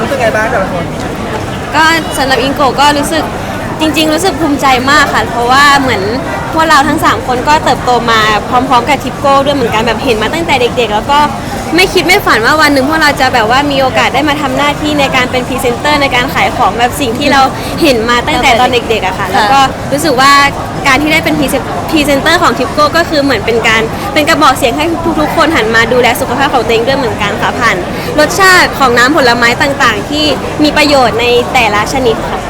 รู้สึกไงบ้างแต่ละคนก็สำหรับอิงโกก็รู้สึกจริง ๆ รู้สึกภูมิใจมากค่ะ เพราะว่าเหมือนพวกเราทั้ง 3 คนก็เติบโตมาพร้อม ๆ กับทิปโก้ด้วยเหมือนกันแบบเห็นมาตั้งแต่เด็ก ๆ แล้วก็ ไม่คิดไม่ฝันว่าวันหนึ่งพวกเราจะแบบว่ามีโอกาสได้มาทำหน้าที่ในการเป็นพรีเซนเตอร์ในการขายของแบบสิ่งที่เราเห็นมาตั้งแต่ตอนเด็กๆอะค่ะ แล้วก็รู้สึกว่าการที่ได้เป็นพรีเซนเตอร์ของทิปโก้ก็คือเหมือนเป็นการเป็นกระบอกเสียงให้ทุกๆ คนหันมาดูแลสุขภาพของตัวเองด้วยเหมือนกันค่ะผ่านรสชาติของน้ำผลไม้ต่างๆ ที่มีประโยชน์ในแต่ละชนิดค่ะ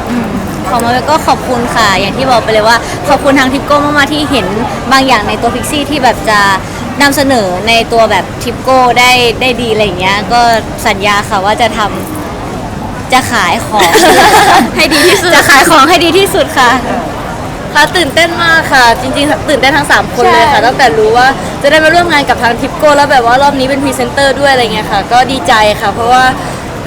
ของมาเวลก็ขอบคุณค่ะ อย่างที่บอกไปเลยว่าขอบคุณทางทิปโก้มากๆที่เห็นบางอย่างในตัวพิกซี่ที่แบบจะ นำเสนอในตัวแบบทิปโก้ได้ได้ดีอะไรอย่างเงี้ย ก็สัญญาค่ะว่าจะทำจะขายของ ให้ดีที่สุด จะขายของให้ดีที่สุดค่ะ ค่ะตื่นเต้นมากค่ะ จริงๆ ตื่นเต้นทั้ง 3 คนเลยค่ะ ตั้งแต่รู้ว่าจะได้มาร่วมงานกับทางทิปโก้แล้วแบบว่ารอบนี้เป็นพรีเซนเตอร์ด้วยอะไรเงี้ยค่ะ ก็ดีใจค่ะ เพราะว่า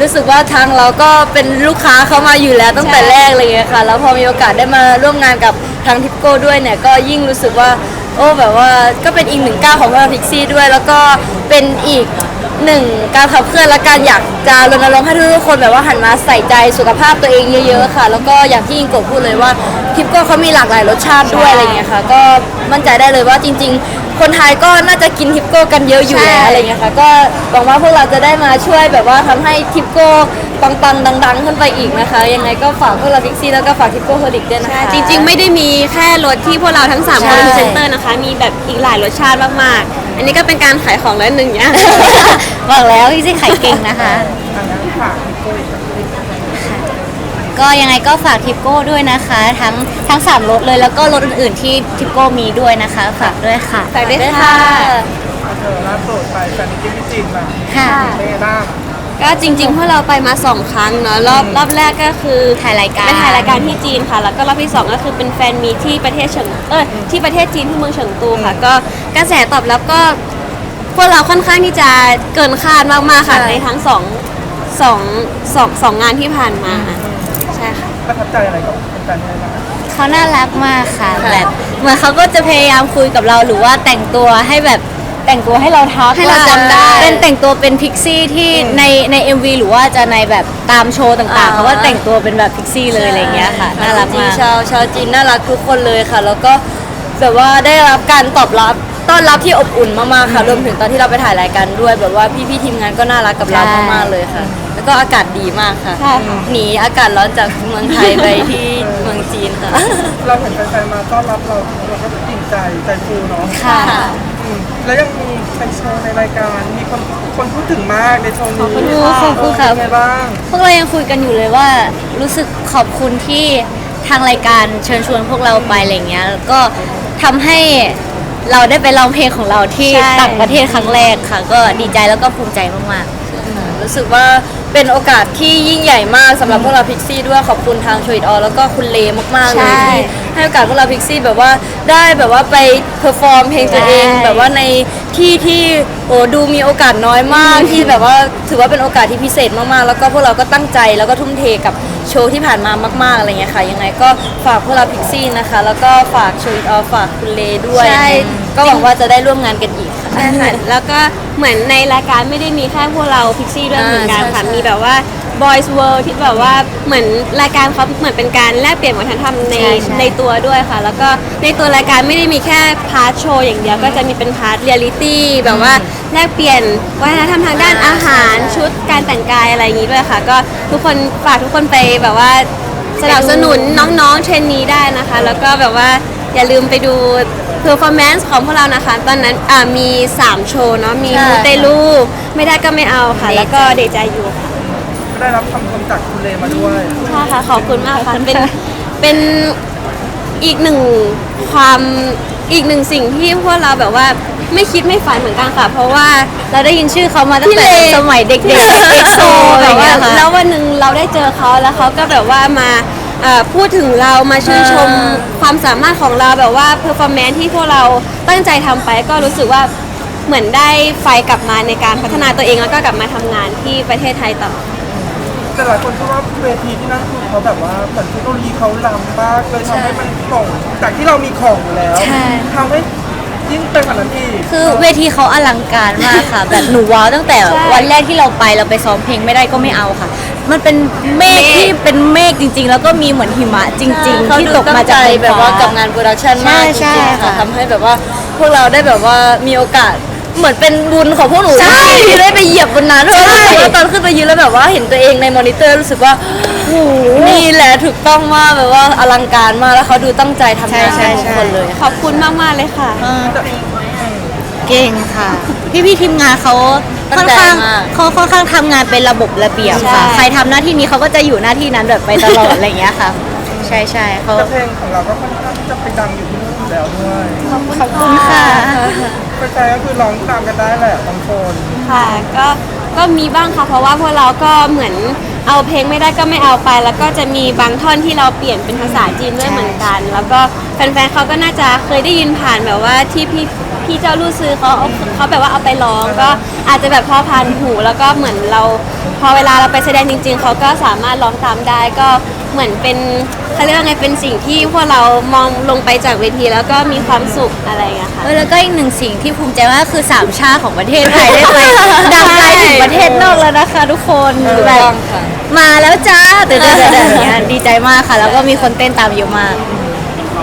รู้สึกว่าทางเราก็เป็นลูกค้าเขามาอยู่แล้วตั้งแต่แรกเลยเงี้ยค่ะ แล้วพอมีโอกาสได้มาร่วมงานกับทางทิปโก้ด้วยเนี่ยก็ยิ่งรู้สึกว่า โอ้แบบว่าก็เป็นอีกหนึ่งก้าวของพวกเราพิกซี่ด้วย แล้วก็เป็นอีก หนึ่งการขับเคลื่อนและการอยากจะรณรงค์ให้ทุกๆคนแบบว่าหันมาใส่ใจสุขภาพตัวเองเยอะ ๆ ค่ะ แล้วก็อย่างที่อิงโกะพูดเลยว่าทิปโก้เขามีหลากหลายรสชาติด้วยอะไรเงี้ยค่ะ ก็มั่นใจได้เลยว่าจริง ๆ คนไทยก็น่าจะกินทิปโก้กันเยอะอยู่แล้วอะไรเงี้ยค่ะ ก็หวังว่าพวกเราจะได้มาช่วยแบบว่าทำให้ทิปโก้ปังๆดัง ๆ ขึ้นไปอีกนะคะ ยังไงก็ฝากพวกเราพิกซี่แล้วก็ฝากทิปโก้โฮลิกด้วยนะคะ จริงๆ ไม่ได้มีแค่รสที่พวกเราทั้ง3คนใช่เป็นพรีเซนเตอร์นะคะ มีแบบอีกหลายรสชาติมากๆ อันนี้ก็เป็นการขายของแล้วหนึ่งอย่าง บอกแล้วพี่ซี่ขายเก่งนะคะ อันนั้นฝากพี่โก้อีกสักนิดก็ยังไงก็ฝากทิปโก้ด้วยนะคะ ทั้งทั้งสามรถเลยแล้วก็รถอื่นๆที่ทิปโก้มีด้วยนะคะ ฝากด้วยค่ะฝากด้วยค่ะ เอาเธอล่าสุดไปแฟนมิตติ้งที่จีนมาค่ะ เป็นไงบ้าง ก็จริงๆพวกเราไปมาสองครั้งเนาะรอบรอบแรกก็คือถ่ายรายการไปถ่ายรายการที่จีนค่ะ แล้วก็รอบที่สองก็คือเป็นแฟนมีตที่ประเทศเฉิงเออที่ประเทศจีนที่เมืองเฉิงตูค่ะ ก็กระแสตอบรับก็พวกเราค่อนข้างที่จะเกินคาดมากๆค่ะใช่ในทั้งสองสองสองสองงานที่ผ่านมาใช่ค่ะประทับใจอะไรกับแฟนๆยังไงบ้างเขาน่ารักมากค่ะแบบเหมือนเขาก็จะพยายามคุยกับเราหรือว่าแต่งตัวให้แบบ แต่งตัวให้เราทักให้เราจำได้ว่าเป็นแต่งตัวเป็นพิกซี่ที่ในใน MV หรือว่าจะในแบบตามโชว์ต่างอ่าๆเขาว่าแต่งตัวเป็นแบบพิกซี่เลยอะไรอย่างเงี้ยค่ะน่ารักมากชาวชาวจีนน่ารักทุกคนเลยค่ะ แล้วก็แบบว่าได้รับการตอบรับต้อนรับที่อบอุ่นมากๆค่ะรวมถึงตอนที่เราไปถ่ายรายการด้วย แบบว่าพี่ๆทีมงานก็น่ารักกับเราใช่มากๆเลยค่ะ แล้วก็อากาศดีมากค่ะใช่ค่ะหนีอากาศร้อนจากเมืองไทยไปที่เมืองจีนค่ะ เราเห็นแฟนๆมาต้อนรับเราเราก็จริงใจใจฟูเนาะค่ะอืม แล้วยังมีเป็นโชว์ในรายการ มีคนคนพูดถึงมากในโชว์นี้ขอบคุณค่ะขอบคุณค่ะเออเป็นไงบ้างพวกเรายังคุยกันอยู่เลยว่า รู้สึกขอบคุณที่ทางรายการเชิญชวนพวกเราไปอะไรเงี้ยแล้วก็ทำให้เราได้ไปร้องเพลงของเราที่ใช่ ต่างประเทศครั้งแรกค่ะ ก็ดีใจแล้วก็ภูมิใจมากรู้สึกว่า เป็นโอกาสที่ยิ่งใหญ่มากสำหรับพวกเราพิกซี่ด้วยขอบคุณทางชวิตออแล้วก็คุณเลมากๆเลยใช่ที่ให้โอกาสพวกเราพิกซี่แบบว่าได้แบบว่าไปเพอร์ฟอร์มเพลงตัวเอง ใช่ แบบว่าในที่ที่โอ้ดูมีโอกาสน้อยมากที่แบบว่าถือว่าเป็นโอกาสที่พิเศษมากๆ แล้วก็พวกเราก็ตั้งใจแล้วก็ทุ่มเทกับโชว์ที่ผ่านมามากๆอะไรเงี้ยค่ะยังไงก็ฝากพวกเราพิกซี่นะคะ แล้วก็ฝากชวิตออฝากคุณเลด้วยใช่ ก็หวังว่าจะได้ร่วมงานกันอีก ค่ะใช่ค่ะแล้วก็เหมือนในรายการไม่ได้มีแค่พวกเราพิกซี่ด้วยอ่าเหมือนกันค่ะใช่ใช่ มีแบบว่า Boys World ที่แบบว่าเหมือนรายการเขาเหมือนเป็นการแลกเปลี่ยนวัฒนธรรมในใช่ใช่ ในตัวด้วยค่ะ แล้วก็ในตัวรายการไม่ได้มีแค่พาร์ทโชว์อย่างเดียวก็จะมีเป็นพาร์ทเรียลิตี้แบบว่าแลกเปลี่ยนวัฒนธรรมทางด้านอาหารชุดการแต่งกายอะไรอย่างนี้ด้วยค่ะ ก็ทุกคนฝากทุกคนไปแบบว่า สนับสนุนน้องๆเทรนนี้ได้นะคะ แล้วก็แบบว่าอย่าลืมไปดู performance ของพวกเรานะคะ ตอนนั้นอ่ามี 3 โชว์เนาะมีใช่ มูเตลูไม่ได้ก็ไม่เอาค่ะ แล้วก็เดใจอยู่ค่ะก็ได้รับคำชมจากคุณเลมาด้วย ใช่ค่ะ ขอบคุณมากค่ะเป็นเป็นอีกหนึ่งความอีกหนึ่งสิ่งที่พวกเราแบบว่าไม่คิดไม่ฝันเหมือนกันค่ะ เพราะว่าๆเราได้ยินชื่อเขามาตั้งพี่แต่เล สมัยเด็กๆเอ็กโซอะไรแบบเงี้ว่ายค่ะ แล้ววันหนึ่งเราได้เจอเขาแล้วเขาก็แบบว่ามา เอ่อพูดถึงเรามาชื่นชมอ่าความสามารถของเราแบบว่าเพอร์ฟอร์แมนที่พวกเราตั้งใจทำไปก็รู้สึกว่าเหมือนได้ไฟกลับมาในการพัฒนาตัวเองแล้วก็กลับมาทำงานที่ประเทศไทยต่อ แต่หลายคนคิดว่าเวทีที่นั่นคือเขาแบบว่าเหมือนเทคโนโลยีเขาล้ำมากเลยทำให้มันส่งจากที่เรามีของอยู่แล้วใช่ ทำให้ ยิ่งเป็นกว่านั้นอีกคือเวทีเขาอลังการมากค่ะ แบบหนูว้าวตั้งแต่ใช่วันแรกที่เราไปเราไปซ้อมเพลงไม่ได้ก็ไม่เอาค่ะ มันเป็นเมฆที่เป็นเมฆจริง ๆ แล้วก็มีเหมือนหิมะจริง ๆ ที่ตกมาจากแบบว่ากับงานโปรดักชันมากจใช่ริงใช่ๆค่ะค่ะทำให้แบบว่าพวกเราได้แบบว่ามีโอกาส เหมือนเป็นบุญของพวกหนูใช่ที่ได้ไปเหยียบบนนั้นเพราะว่ารู้สึกว่าตอนขึ้นไปยืนแล้วแบบว่าเห็นตัวเองในมอนิเตอร์รู้สึกว่าโอ้โหนี่แหละถูกต้องมากแบบว่าอลังการมากแล้วเขาดูตั้งใจทำงานกันทุกคนเลยขอบคุณมากๆเลยค่ะ เก่งค่ะ พี่พี่ๆทีมงานเขาตั้ค่องนใจข้างมากเขาค่อนข้างทำงานเป็นระบบระเบียบค่ะใช่ใครทำหน้าที่นี้เขาก็จะอยู่หน้าที่นั้นแบบไปตลอดอะไรอย่างเงี้ยค่ะ ใช่ใช่เขาแต่เพลงของเราก็ค่อนข้างที่จะไปดังอยู่ที่นู่นอยู่แล้วด้วย ขอบคุณค่ะแฟนๆก็คือร้องตามกันได้แหละบางคนค่ะ ก็ก็มีบ้างค่ะ เพราะว่าพวกเราก็เหมือนเอาเพลงไม่ได้ก็ไม่เอาไป แล้วก็จะมีบางท่อนที่เราเปลี่ยนเป็นภาษาจีนด้วยเหมือนกัน แล้วก็แฟนๆเขาก็น่าจะเคยได้ยินผ่านแบบว่าที่พี่พี่เจ้าลู่ซื้อเขาเอาเขาแบบว่าเอาไปร้องก็อาจจะแบบพอผ่านหูแล้วก็เหมือนเรา พอเวลาเราไปแสดงจริง ๆเขาก็สามารถร้องตามได้ก็ เหมือนเป็นเขาเรียกว่าไงเป็นสิ่งที่พวกเรามองลงไปจากเวทีแล้วก็มีความสุขอะไรอย่างเงี้ยค่ะ เออแล้วก็อีกหนึ่งสิ่งที่ภูมิใจมากคือสามชาติของประเทศไทยได้ไปดังไกลถึงประเทศนอกแล้วนะคะ ทุกคนแบบต้องค่ะมาแล้วจ้าเดี๋ยวๆๆอย่างเงี้ยดีใจมากค่ะ แล้วก็มีคนเต้นตามเยอะมาก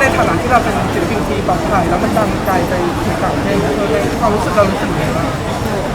ในฐานะที่เราเป็นศิลปินทีป๊อปไทยแล้วมันดังไกลไปถึงต่างประเทศคือในความรู้สึกเรารู้สึกยังไงบ้าง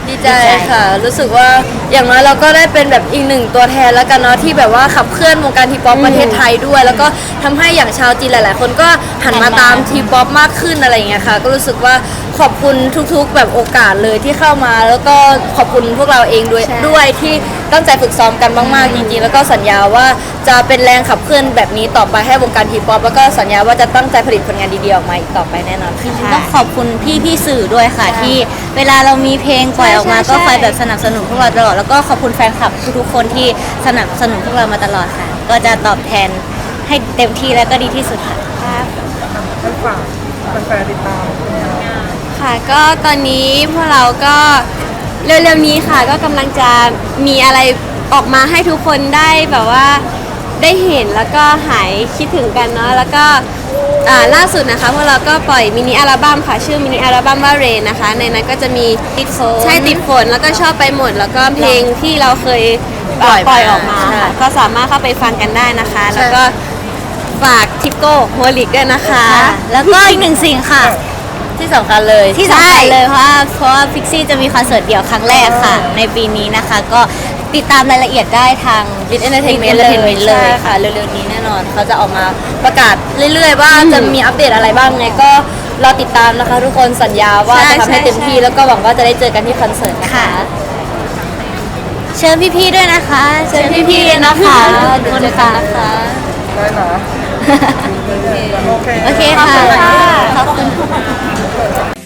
ดีใจค่ะ รู้สึกว่าอย่างน้อยเราก็ได้เป็นแบบอีกหนึ่งตัวแทนแล้วกันเนาะที่แบบว่าขับเคลื่อนวงการทีป๊อปประเทศไทยด้วย แล้วก็ทำให้อย่างชาวจีนหลาย ๆ คนก็หันมาตามทีป๊อปมากขึ้นอะไรอย่างเงี้ยค่ะ ก็รู้สึกว่า ขอบคุณทุกๆ แบบโอกาสเลยที่เข้ามา แล้วก็ขอบคุณพวกเราเองด้วยใช่ ด้วยที่ตั้งใจฝึกซ้อมกันมากๆจริงๆแล้วก็สัญญาว่าจะเป็นแรงขับเคลื่อนแบบนี้ต่อไปให้วงการทีป๊อปแล้วก็สัญญาว่าจะตั้งใจผลิตผลงานดีๆออกมาอีกต่อไปแน่นอนค่ะ ต้องขอบคุณพี่พี่ๆสื่อด้วยค่ะ ที่เวลาเรามีเพลงปล่อยออกมาใช่ใช่ ก็คอยแบบสนับสนุนพวกเราตลอดแล้วก็ขอบคุณแฟนคลับทุกๆคนที่สนับสนุนพวกเรามาตลอดค่ะ ก็จะตอบแทนให้เต็มที่และก็ดีที่สุดค่ะให้ฝากแฟนๆติดตามผลงาน ค่ะ ก็ตอนนี้พวกเราก็เร็วๆนี้ค่ะ ก็กำลังจะมีอะไรออกมาให้ทุกคนได้แบบว่าได้เห็นแล้วก็หายคิดถึงกันเนาะแล้วก็อ่าล่าสุดนะคะพวกเราก็ปล่อยมินิอัลบั้มค่ะ ชื่อมินิอัลบั้มว่าเรนนะคะ ในนั้นก็จะมีติดโฟนใช่ติดฝนแล้วก็ชอบไปหมด แล้วก็เพลงที่เราเคยปล่อยปล่อยมาออกมาใช่ ค่ะก็สามารถเข้าไปฟังกันได้นะคะ แล้วก็ฝากทิปโก้โฮลิกด้วยนะคะค่ะแล้วก็อีกหนึ่งสิ่งค่ะ ที่สำคัญเลยที่สำคัญเลยเพราะว่าเพราะว่าพิกซี่จะมีคอนเสิร์ตเดี่ยวครั้งแรกค่ะ ในปีนี้นะคะ ก็ติดตามรายละเอียดได้ทางลิทเอนเตอร์เทนเมน Lit ต์เลย Entertainment เลยใช่ค่ะเร็วๆนี้แน่นอนเขาจะออกมาประกาศเรื่อยๆ ว่าจะมีอัปเดตอะไรบ้างไงก็รอติดตามนะคะ ทุกคนสัญญาว่าใช่จะทำให้ใช่เต็มที่ใช่แล้วก็หวังว่าจะได้เจอกันที่คอนเสิร์ตนะคะค่ะเชิญพี่ๆด้วยนะคะ เชิญพี่ๆนะคะทุกคนค่ะ ได้นะ โอเคค่ะ ขอบคุณ